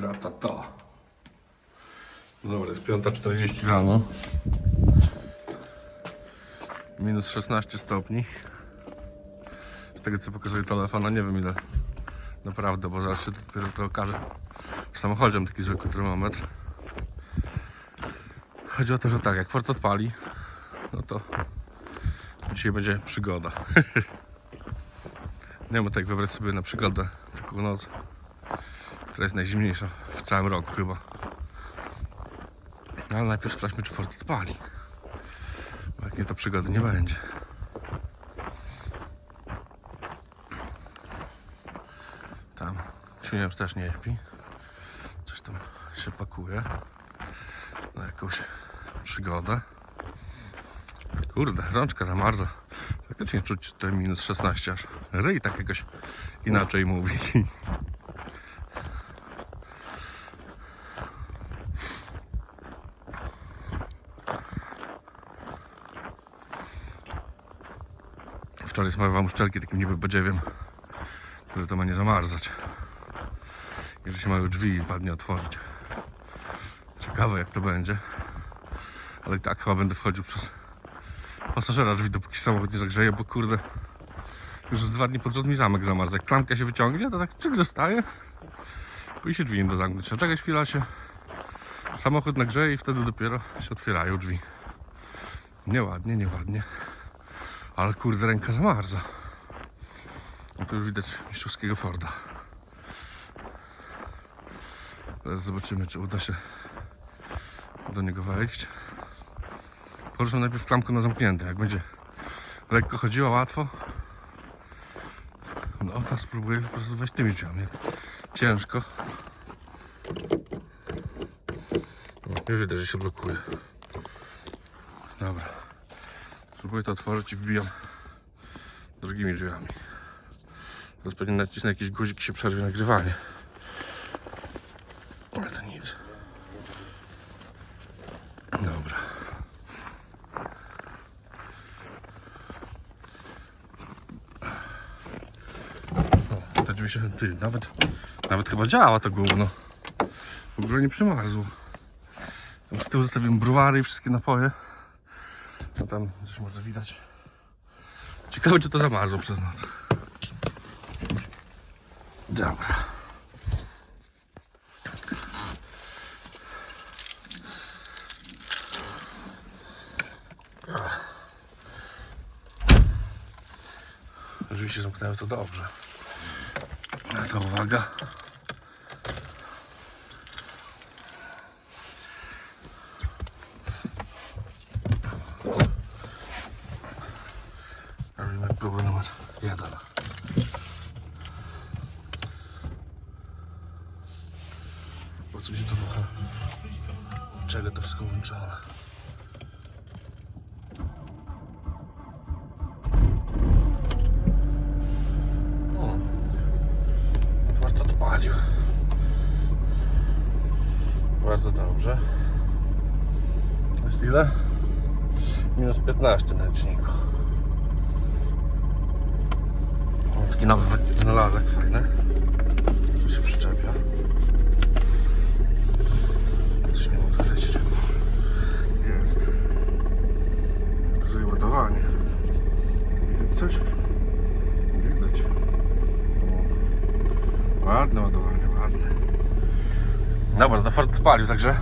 Ratata. No Dobra, jest 5.40 rano. Minus 16 stopni. Z tego co pokazuje telefon, a nie wiem ile naprawdę, bo zaraz się dopiero to okaże. W samochodzie mam taki zwykły termometr. Chodzi o to, że tak, jak Ford odpali, no to dzisiaj będzie przygoda. nie wiem, tak wybrać sobie na przygodę taką noc, która jest najzimniejsza w całym roku chyba. No, ale najpierw sprawdźmy, czy Ford odpali. Bo jak nie, to przygody nie będzie. Tam świniarz też nie śpi. Coś tam się pakuje na jakąś przygodę. Kurde, rączka zamarza. Faktycznie czuć te minus 16 aż. Ryj tak jakoś inaczej mówi. Wczoraj smarował muszczelki takim niby badziewiem, które to ma nie zamarzać. I że się mają drzwi i ładnie otworzyć. Ciekawe jak to będzie. Ale i tak chyba będę wchodził przez pasażera drzwi, dopóki samochód nie zagrzeje, bo kurde, już z dwa dni pod rząd mi zamek zamarza. Jak klamka się wyciągnie, to tak cyk zostaje. I się drzwi nie da zamknąć. Trzeba czekać chwila się samochód nagrzeje i wtedy dopiero się otwierają drzwi. Nieładnie, nieładnie. Ale kurde, ręka zamarza. No to już widać mistrzowskiego Forda. Teraz zobaczymy, czy uda się do niego wejść. Poruszę najpierw klamkę na zamknięte. Jak będzie lekko chodziła, łatwo. No, to spróbuję po prostu wejść tymi drzwiami. Ciężko. No, już widać, że się blokuje. Dobra. Spróbuję to otworzyć i wbijam drugimi drzwiami. Teraz pewnie nacisnę jakiś guzik i się przerwie nagrywanie. Ale to nic. Dobra. O, te drzwi się, ty, nawet, nawet chyba działa to gówno. W ogóle nie przymarzło. Tam z tyłu zostawiłem browary i wszystkie napoje. No tam coś można widać. Ciekawe czy to zamarzło przez noc. Dobra. Się zamknęły, to dobrze. Ale to uwaga. Robimy próbę numer jeden. Po co się to trochę... Czego to wszystko włączone? O. Ford odpalił. Bardzo dobrze. Jest ile? Minus 15 na liczniku. O, taki nowy wynalazek fajny. Tu się przyczepia. Coś nie mogę lecieć. Jest. Pokazuje ładowanie. Widać coś? Widać. Ładne ładowanie, ładne. Dobra, to Ford odpalił, także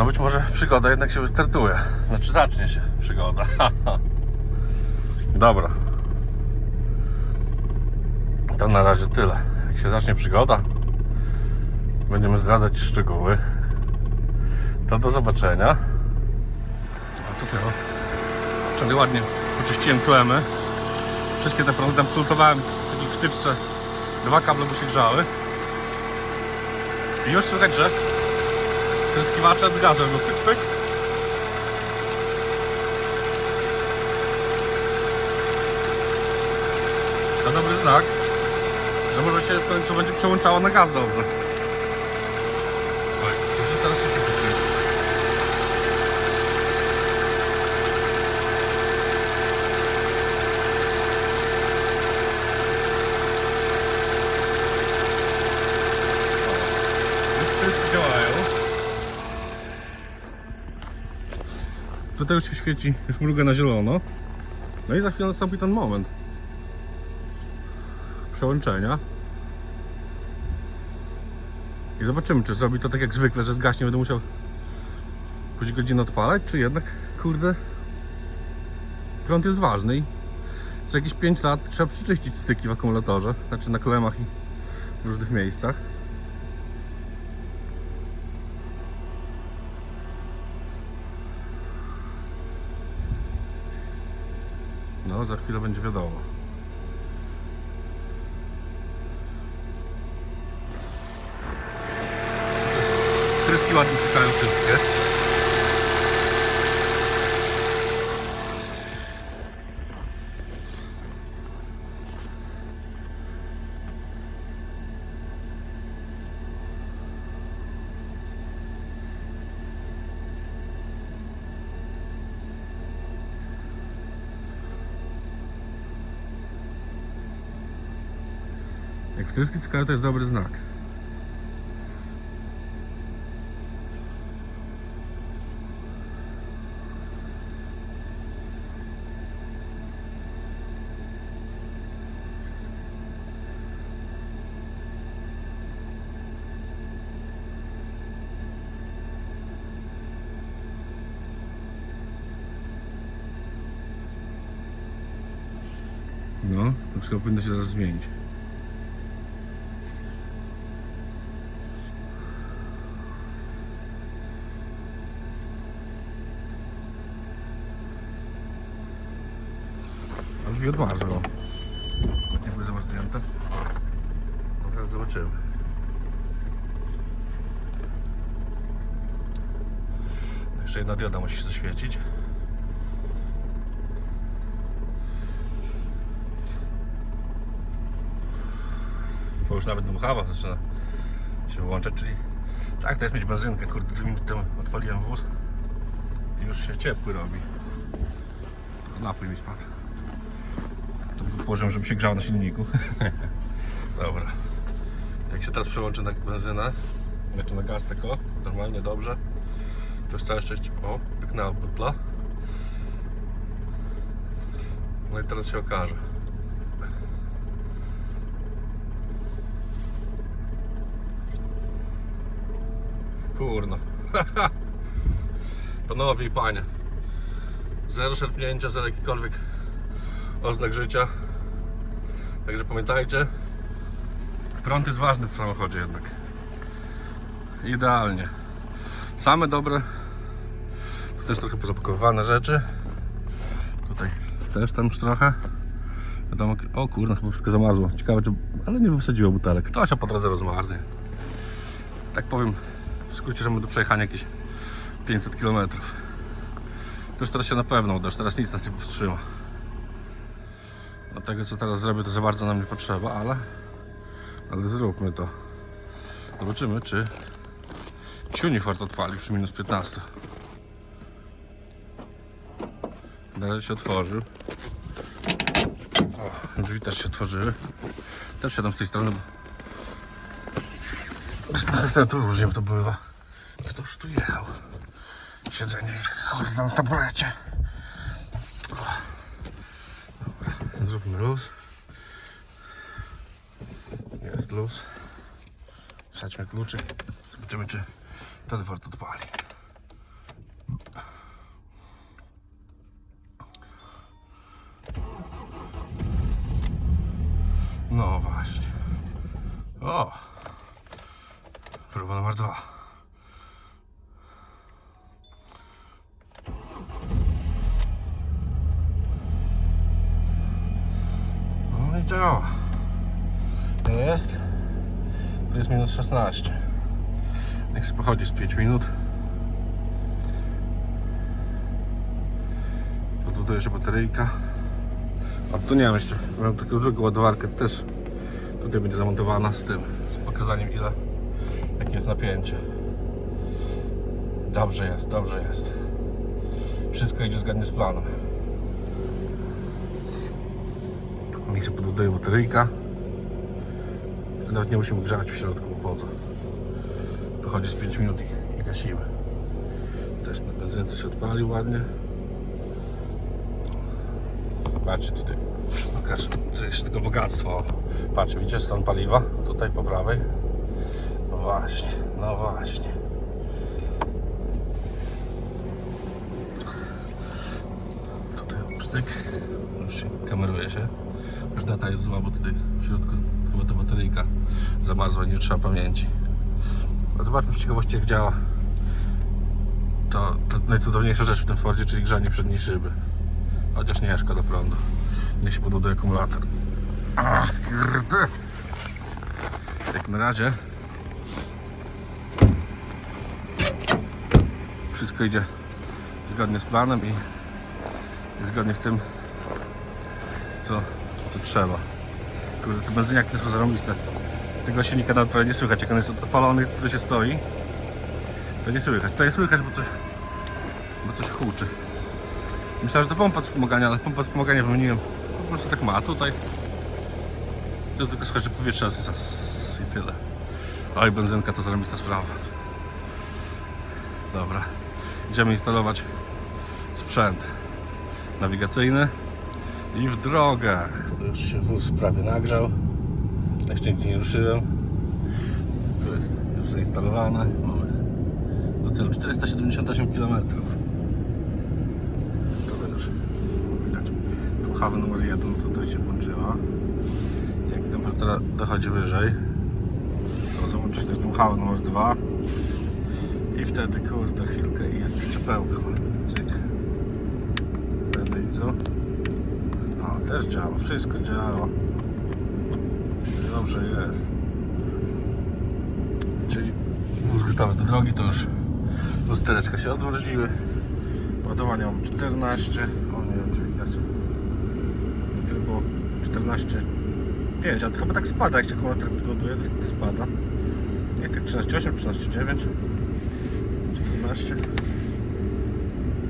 no być może przygoda jednak się wystartuje. Znaczy zacznie się przygoda. Dobra. To na razie tyle. Jak się zacznie przygoda, będziemy zdradzać szczegóły. To do zobaczenia. A tutaj o. Wczoraj ładnie oczyściłem klemy. Wszystkie te prądy tam w takiej wtyczce. Dwa kable by się grzały. I już słychać, że Tryskiwacze od gazu, no pyk, pyk. To dobry znak, że może się w końcu będzie przełączało na gaz dobrze. Oj, słyszę teraz się pyk. Tutaj już się świeci, już mruga na zielono. No i za chwilę nastąpi ten moment. Przełączenia. I zobaczymy, czy zrobi to tak jak zwykle, że zgaśnie, będę musiał później godzinę odpalać, czy jednak, kurde, prąd jest ważny i co jakieś 5 lat trzeba przyczyścić styki w akumulatorze, znaczy na klemach i w różnych miejscach. No, za chwilę będzie wiadomo. Tryski ładnie cykają wszystkie. Jak wtryski cykają, to jest dobry znak. No, to wszystko powinno się zaraz zmienić. Drzwi odmarzą. Nie były zamarznięte. No teraz zobaczymy. Jeszcze jedna dioda musi się zaświecić. Bo już nawet dmuchawa zaczyna się włączać, czyli tak, to jest mieć benzynkę, kurde, dwie minuty temu odpaliłem wóz i już się ciepły robi. Napój mi spadł. Położyłem, żeby się grzał na silniku. Dobra. Jak się teraz przełączy na benzynę, znaczy na gaz tylko, normalnie dobrze, to już całe szczęście, o, pyknęła butla. No i teraz się okaże. Kurno. Panowie i panie. Zero szarpnięcia, zero jakikolwiek oznak życia. Także pamiętajcie, prąd jest ważny w samochodzie jednak. Idealnie. Same dobre. Tu też trochę pozapakowane rzeczy. Tutaj też tam już trochę. Wiadomo, o kurna, chyba wszystko zamarzło. Ciekawe, czy... ale nie wysadziło butelek. To się po drodze rozmarznie. Tak powiem, w skrócie, że mamy do przejechania jakieś 500 km. To już teraz się na pewno uda, już teraz nic nas nie powstrzyma. Do tego co teraz zrobię to za bardzo nam nie potrzeba, ale ale zróbmy to. Zobaczymy czy Unifort odpali przy minus 15. Dalej się otworzył. O, drzwi też się otworzyły. Też siadam z tej strony, bo tu różnie to bywa. Kto już tu jechał? Siedzenie kurde na taburecie. Zróbmy luz. Jest luz. Wsadźmy kluczyk. Zobaczymy, czy telefon odpali. No działa. To jest. To jest minus 16. Niech sobie pochodzi z 5 minut. Podładuje się bateryjka. A tu nie wiem jeszcze. Mam taką drugą ładowarkę też. Tutaj będzie zamontowana z tym. Z pokazaniem ile jakie jest napięcie. Dobrze jest, dobrze jest. Wszystko idzie zgodnie z planem. Niech się podładuje bateryjka. Nawet nie musimy grzać w środku, bo po co? Wychodzi z 5 minut i, i. Też na benzynce się odpalił ładnie. Patrzcie tutaj. Pokaż, to jest tylko bogactwo. Patrzcie, widzicie stan paliwa? Tutaj po prawej. No właśnie, no właśnie. Tutaj sztyk. Już się kameruje się. Już data jest zła, bo tutaj w środku chyba ta bateryjka zamarzła, nie trzeba pamięci. Zobaczmy z ciekawości jak działa to, to najcudowniejsza rzecz w tym Fordzie, czyli grzanie przedniej szyby. Chociaż nie szkoda prądu. Niech się podładuje akumulator. Ach, kurde. Jak na razie wszystko idzie zgodnie z planem i zgodnie z tym, co, co trzeba. Kurde, to benzyniak tylko zarąbiste. Tego silnika nawet prawie nie słychać, jak on jest odpalony, który się stoi. To nie słychać. To nie słychać, bo coś, bo coś huczy. Myślałem, że to pompa wspomagania, ale pompa wspomagania wymieniłem. Po prostu tak ma. A tutaj to tylko słuchaj, że powietrze i tyle. Oj, benzynka to zarobista sprawa. Dobra. Idziemy instalować sprzęt nawigacyjny i w drogę. To już się wóz prawie nagrzał. Jeszcze nigdzie nie ruszyłem. Tu jest już zainstalowane. Mamy do celu 478 km. To już widać. Puchawy numer 1 tutaj się włączyła. Jak temperatura dochodzi wyżej, to załączyć też dmuchawy numer 2 i wtedy kurde chwilkę i jest przyczepełko. Cyk. Radyjko. O, też działa, wszystko działa. Dobrze jest. Czyli wóz gotowy do drogi, to już lustereczka się odmroziły. Ładowanie mam 14. O nie wiem czy widać. Najpierw było 14. 5, a to chyba tak spada, jak się akumulator ładuje, to spada. Jest tak 13,8, 13,9, 14.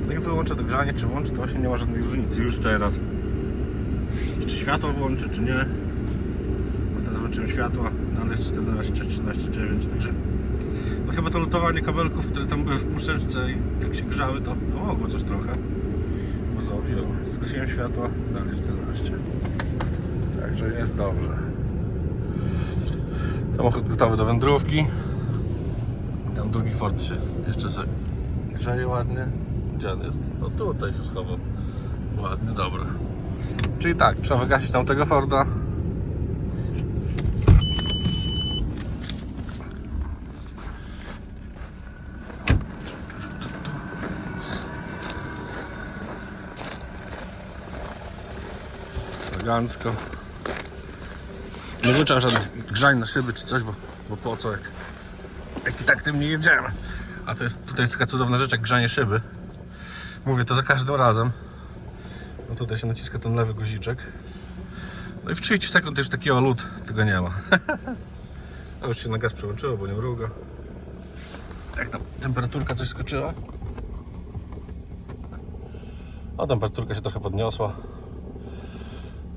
No i wyłączę dogrzanie, czy włączę, to właśnie nie ma żadnej różnicy już teraz. Czy światło włączę, czy nie. Bo teraz włączyłem światła, no ale jest 14, 13,9, także no chyba to lutowanie kabelków, które tam były w puszeczce i tak się grzały, to pomogło coś trochę. Wozowi, o, zgasiłem światła, dalej 14. Także jest dobrze. Samochód gotowy do wędrówki. Tam drugi Ford się jeszcze sobie grzeje ładnie. Gdzie on jest? No tutaj się schował. Ładnie, dobra. Czyli tak, trzeba wygasić tamtego Forda. elegancko. Nie wyczam żadnych grzań na szyby czy coś, bo, bo po co, jak, jak i tak tym nie jedziemy. A to jest, tutaj jest taka cudowna rzecz jak grzanie szyby. Mówię to za każdym razem. No tutaj się naciska ten lewy guziczek. No i w 30 sekund już takiego lód tego nie ma. A już się na gaz przełączyło, bo nie mruga. Jak tam temperaturka coś skoczyła? O, temperaturka się trochę podniosła.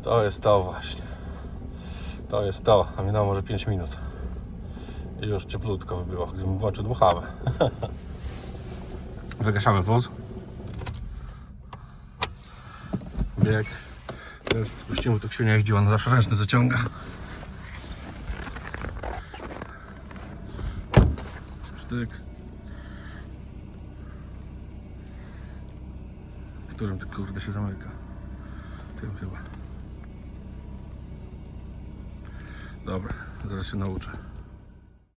To jest to właśnie. To jest to, a minęło może 5 minut. I już cieplutko by było, gdybym włączył dmuchawę. Wygaszamy wóz. Bieg. Teraz spuścimy, to Ksiunia jeździła na zawsze ręczny zaciąga. Sztyk. Którym ty kurde się zamyka? Tym chyba. Dobra, zaraz się nauczę.